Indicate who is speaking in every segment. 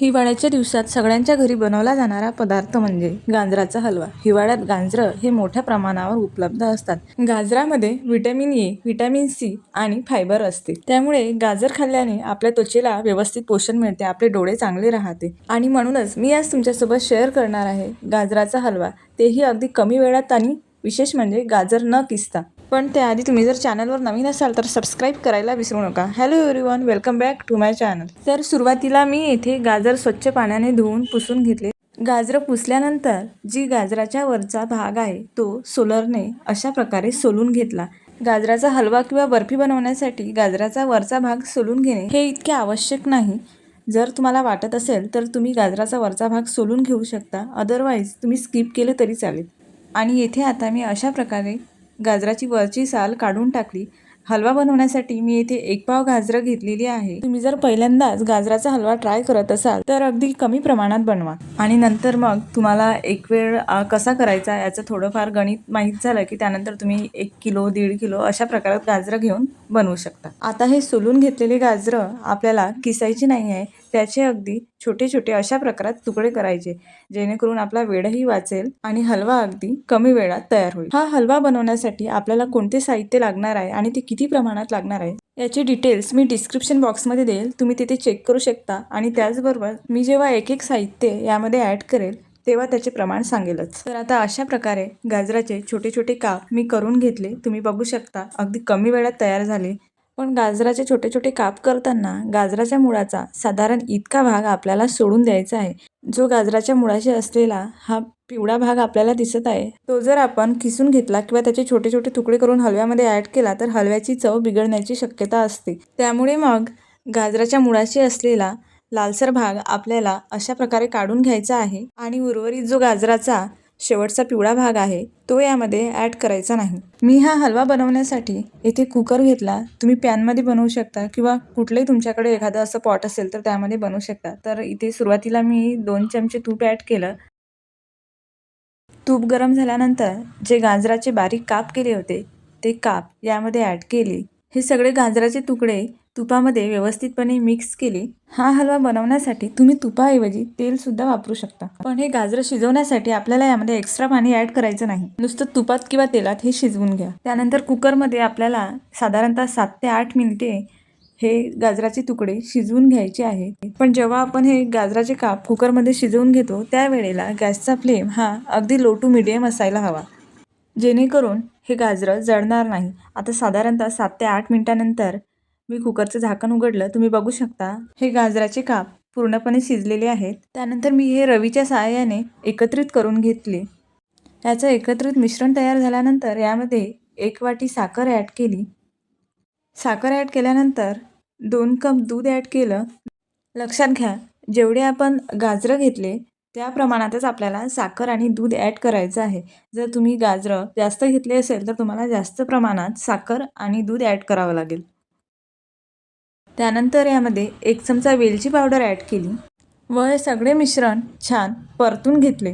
Speaker 1: हिवाळ्याच्या दिवसात सगळ्यांच्या घरी बनवला जाणारा पदार्थ म्हणजे गाजराचा हलवा. हिवाळ्यात गाजरं हे मोठ्या प्रमाणावर उपलब्ध असतात. गाजरामध्ये व्हिटॅमिन ए व्हिटॅमिन सी आणि फायबर असते. त्यामुळे गाजर खाल्ल्याने आपल्या त्वचेला व्यवस्थित पोषण मिळते आपले डोळे चांगले राहते. आणि म्हणूनच मी आज तुमच्यासोबत शेअर करणार आहे गाजराचा हलवा. तेही अगदी कमी वेळात आणि विशेष म्हणजे गाजर न किसता. पण त्याआधी तुम्ही जर चॅनलवर नवीन असाल तर सबस्क्राईब करायला विसरू नका. Hello everyone welcome back to my channel तर सुरुवातीला मी येथे गाजर स्वच्छ पाण्याने धुवून पुसून घेतले. गाजरं पुसल्यानंतर जी गाजराच्या वरचा भाग आहे तो सोलरने अशा प्रकारे सोलून घेतला. गाजराचा हलवा किंवा बर्फी बनवण्यासाठी गाजराचा वरचा भाग सोलून घेणे हे इतके आवश्यक नाही. जर तुम्हाला वाटत असेल तर तुम्ही गाजराचा वरचा भाग सोलून घेऊ शकता. अदरवाईज तुम्ही स्किप केलं तरी चालेल. आणि येथे आता मी अशा प्रकारे गाजराची वरची साल काढून टाकली. हलवा बनवण्यासाठी मी येथे एक पाव गाजरं घेतलेली आहे. तुम्ही जर पहिल्यांदाच गाजराचा हलवा ट्राय करत असाल तर अगदी कमी प्रमाणात बनवा. आणि नंतर मग तुम्हाला एक वेळ कसा करायचा याचं थोडंफार गणित माहीत झालं की त्यानंतर तुम्ही एक किलो दीड किलो अशा प्रकारात गाजरं घेऊन बनवू शकता. आता हे सोलून घेतलेले गाजरं आपल्याला किसायची नाही आहे त्याचे अगदी छोटे छोटे अशा प्रकारात तुकडे करायचे जेणेकरून आपला वेळही वाचेल आणि हलवा अगदी कमी वेळात तयार होईल. हा हलवा बनवण्यासाठी आपल्याला कोणते साहित्य लागणार आहे आणि ते किती प्रमाणात लागणार आहे याचे डिटेल्स मी डिस्क्रिप्शन बॉक्समध्ये देईल. तुम्ही तिथे चेक करू शकता आणि त्याचबरोबर मी जेव्हा एक एक साहित्य यामध्ये ॲड करेल तेव्हा त्याचे प्रमाण सांगेलच. तर आता अशा प्रकारे गाजराचे छोटे छोटे काप मी करून घेतले. तुम्ही बघू शकता अगदी कमी वेळात तयार झाले. पण गाजराचे छोटे छोटे काप करताना गाजराच्या मुळाचा साधारण इतका भाग आपल्याला सोडून द्यायचा आहे. जो गाजराच्या मुळाशी असलेला हा पिवळा भाग आपल्याला दिसत आहे तो जर आपण किसून घेतला किंवा त्याचे छोटे छोटे तुकडे करून हलव्यामध्ये ॲड केला तर हलव्याची चव बिघडण्याची शक्यता असते. त्यामुळे मग गाजराच्या मुळाशी असलेला लालसर भाग आपल्याला अशा प्रकारे काढून घ्यायचा आहे आणि उर्वरित जो गाजराचा शेवटचा पिवळा भाग आहे तो यामध्ये ॲड करायचा नाही. मी हा हलवा बनवण्यासाठी येथे कुकर घेतला. तुम्ही पॅनमध्ये बनवू शकता किंवा कुठलंही तुमच्याकडे एखादं असं पॉट असेल तर त्यामध्ये बनवू शकता. तर इथे सुरुवातीला मी दोन चमचे तूप ॲड केलं. तूप गरम झाल्यानंतर जे गाजराचे बारीक काप केले होते ते काप यामध्ये ॲड केले. हे सगळे गाजराचे तुकडे तुपामध्ये व्यवस्थितपणे मिक्स केले हा हलवा बनवण्यासाठी तुम्ही तुपाऐवजी तेलसुद्धा वापरू शकता. पण हे गाजरं शिजवण्यासाठी आपल्याला यामध्ये एक्स्ट्रा पाणी ॲड करायचं नाही. नुसतं तुपात किंवा तेलात हे शिजवून घ्या. त्यानंतर कुकरमध्ये आपल्याला साधारणतः सात ते आठ मिनिटे हे गाजराचे तुकडे शिजवून घ्यायचे आहे पण जेव्हा आपण हे गाजराचे काप कुकरमध्ये शिजवून घेतो त्यावेळेला गॅसचा फ्लेम हा अगदी लो टू मिडियम असायला हवा. जेणेकरून हे गाजरं जळणार नाही. आता साधारणतः सात ते आठ मिनिटानंतर मी कुकरचं झाकण उघडलं तुम्ही बघू शकता. हे गाजराचे काप पूर्णपणे शिजलेले आहेत. त्यानंतर मी हे रवीच्या सहाय्याने एकत्रित करून घेतले. याचं एकत्रित मिश्रण तयार झाल्यानंतर यामध्ये एक वाटी साखर ॲड केली. साखर ॲड केल्यानंतर दोन कप दूध ॲड केलं. लक्षात घ्या जेवढे आपण गाजरं घेतले त्या प्रमाणातच आपल्याला साखर आणि दूध ॲड करायचं आहे. जर तुम्ही गाजरं जास्त घेतले असेल तर तुम्हाला जास्त प्रमाणात साखर आणि दूध ॲड करावं लागेल. त्यानंतर यामध्ये एक चमचा वेलची पावडर ॲड केली व हे सगळे मिश्रण छान परतून घेतले.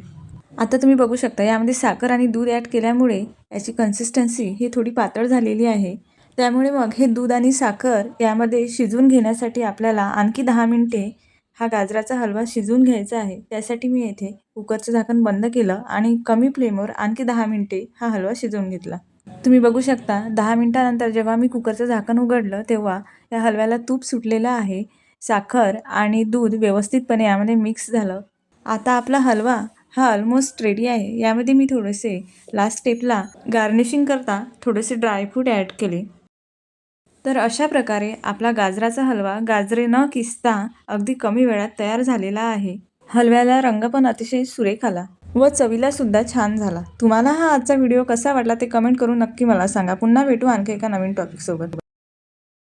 Speaker 1: आता तुम्ही बघू शकता यामध्ये साखर आणि दूध ॲड केल्यामुळे याची कन्सिस्टन्सी ही थोडी पातळ झालेली आहे. त्यामुळे मग हे दूध आणि साखर यामध्ये शिजवून घेण्यासाठी आपल्याला आणखी दहा मिनटे हा गाजराचा हलवा शिजवून घ्यायचा आहे. त्यासाठी मी येथे कुकरचं झाकण बंद केलं आणि कमी फ्लेमवर आणखी दहा मिनटे हा हलवा शिजवून घेतला. तुम्ही बघू शकता दहा मिनटानंतर जेव्हा मी कुकरचं झाकण उघडलं तेव्हा त्या हलव्याला तूप सुटलेलं आहे साखर आणि दूध व्यवस्थितपणे यामध्ये मिक्स झालं. आता आपला हलवा हा ऑलमोस्ट रेडी आहे. यामध्ये मी थोडेसे लास्ट स्टेपला गार्निशिंग करता थोडेसे ड्रायफ्रूट ॲड केले. तर अशा प्रकारे आपला गाजराचा हलवा गाजरे न किसता अगदी कमी वेळात तयार झालेला आहे. हलव्याला रंग पण अतिशय सुरेख आला व चवीला सुद्धा छान झाला. तुम्हाला हा आजचा व्हिडिओ कसा वाटला ते कमेंट करून नक्की मला सांगा. पुन्हा भेटू आणखी एका नवीन टॉपिकसोबत